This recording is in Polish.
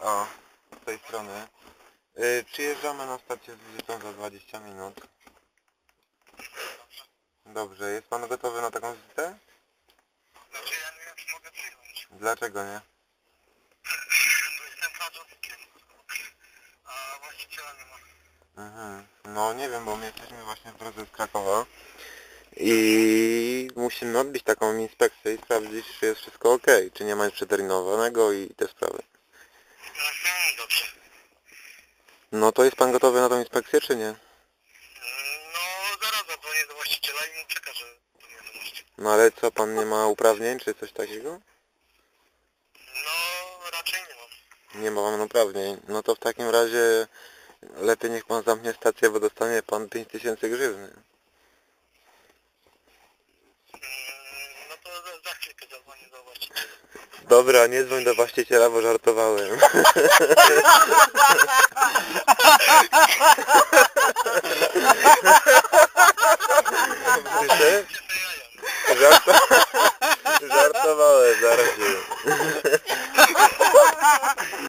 O, z tej strony. Yy, przyjeżdżamy na stację z wizytą za 20 minut. Dobrze, jest pan gotowy na taką wizytę? Znaczy ja nie wiem czy mogę przyjąć. Dlaczego nie? Bo jestem pracownikiem. A właściciela nie ma. Mhm. No nie wiem, bo my jesteśmy właśnie w drodze z Krakowa i musimy odbyć taką inspekcję i sprawdzić, czy jest wszystko ok, czy nie ma nic przeterminowanego i te sprawy. Mhm, dobrze. No to jest pan gotowy na tą inspekcję, czy nie? No zaraz zadzwonię do właściciela i mu przekażę tą wiadomość. No ale co, pan nie ma uprawnień, czy coś takiego? No raczej nie mam. Nie ma pan uprawnień. No to w takim razie lepiej niech pan zamknie stację, bo dostanie pan 5000 grzywny. Mm, No to za, za chwilkę zadzwonię do właściciela. Dobra, nie dzwoń do właściciela, bo żartowałem. Słyszę? Żarto... Żartowałem, zaraz.